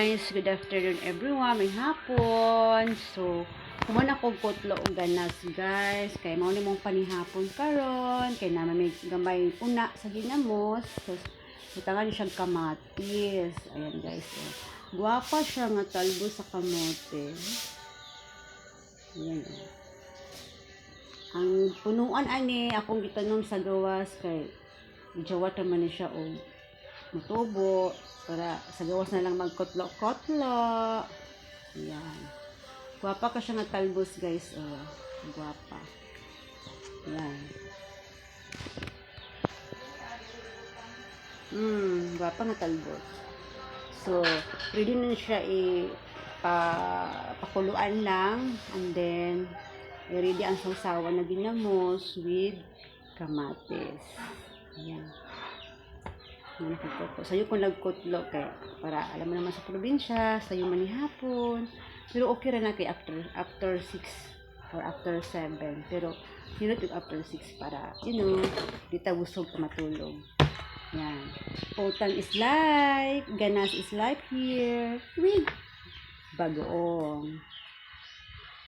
guys, good afternoon everyone, may hapon. So, kuman ako kutlo og ganas guys, kay mao ni mong panihapon karon, kay naman may gamay una sa ginamos. So, butangan ni siyang kamatis. Ayan guys. Oh. Guwapa siya nga talbo sa kamote. Ayan oh. Ang punuan ani akong gitanom sa gawas kay Ijawat naman ni siya o mutubo para sa gawas na lang magkotlo-kotlo. Ayan. Guwapa ka siya nga talbos guys. Oh, guwapa. Ayan. Hmm, guwapa nga talbos. So, ready na siya i pa, pakuluan lang and then ready ang sausawan na ginamos with kamatis. Yan nakikotlo. Sa'yo kung nagkotlo kay para alam mo naman sa probinsya, sa'yo manihapon. Pero okay rin na kay after after 6 or after 7. Pero hinot yung after 6 para, you know, di tawusog ka matulog. Yan. Potang is life. Ganas is life here. With bagoong.